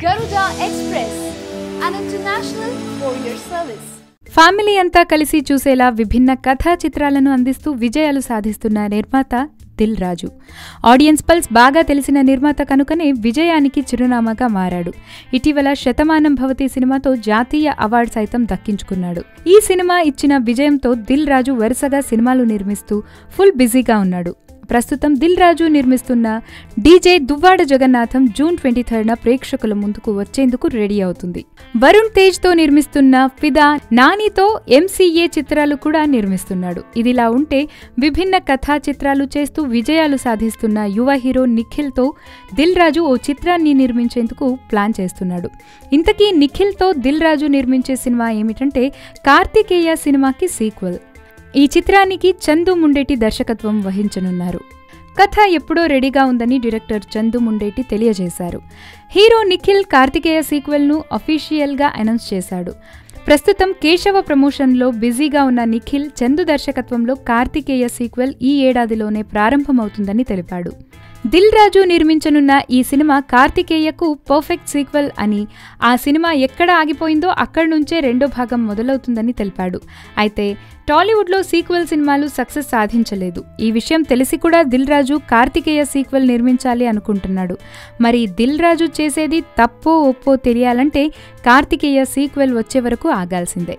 Garuda express an international family అంతా కలిసి చూసేలా విభిన్న కథా చిత్రాలను అందిస్తూ విజయాలు సాధిస్తున్న నిర్మాత దిల్ రాజు. ఆడియన్స్ పల్స్ బాగా తెలిసిన నిర్మాత కనుకనే విజయానికి చిరునామాగా మారాడు. ఇటీవల శతమానం భవతి సినిమాతో జాతీయ అవార్డు సైతం దక్కించుకున్నాడు. ఈ సినిమా ఇచ్చిన విజయంతో దిల్ రాజు వరుసగా సినిమాలు నిర్మిస్తూ ఫుల్ బిజీగా ఉన్నాడు. ప్రస్తుతం దిల్ రాజు నిర్మిస్తున్న DJ Duvvada Jagannadham June twenty థర్డ్న ప్రేక్షకుల ముందుకు వచ్చేందుకు రెడీ అవుతుంది. వరుణ్ తేజ్తో నిర్మిస్తున్న ఫిదా నానితో ఎంసీఏ చిత్రాలు కూడా నిర్మిస్తున్నాడు. ఇదిలా ఉంటే విభిన్న కథా చిత్రాలు చేస్తూ విజయాలు సాధిస్తున్న యువ హీరో నిఖిల్తో దిల్ రాజు ఓ చిత్రాన్ని నిర్మించేందుకు ప్లాన్ చేస్తున్నాడు. ఇంతకీ నిఖిల్తో దిల్ రాజు నిర్మించే సినిమా ఏమిటంటే కార్తికేయ సినిమాకి సీక్వెల్. ఈ చిత్రానికి చందు ముండేటి దర్శకత్వం వహించనున్నారు. కథ ఎప్పుడో రెడీగా ఉందని డైరెక్టర్ చందు ముండేటి తెలియజేశారు. హీరో నిఖిల్ కార్తికేయ సీక్వెల్ను అఫీషియల్గా అనౌన్స్ చేశాడు. ప్రస్తుతం కేశవ ప్రమోషన్లో బిజీగా ఉన్న నిఖిల్ చందు దర్శకత్వంలో కార్తికేయ సీక్వెల్ ఈ ఏడాదిలోనే ప్రారంభమవుతుందని తెలిపాడు. దిల్ రాజు నిర్మించనున్న ఈ సినిమా కార్తికేయకు పర్ఫెక్ట్ సీక్వెల్ అని. ఆ సినిమా ఎక్కడ ఆగిపోయిందో అక్కడి నుంచే రెండో భాగం మొదలవుతుందని తెలిపాడు. అయితే టాలీవుడ్లో సీక్వెల్ సినిమాలు సక్సెస్ సాధించలేదు. ఈ విషయం తెలిసి కూడా దిల్ రాజు కార్తికేయ సీక్వెల్ నిర్మించాలి అనుకుంటున్నాడు. మరి దిల్ రాజు చేసేది తప్పో ఒప్పో తెలియాలంటే కార్తికేయ సీక్వెల్ వచ్చే వరకు ఆగాల్సిందే.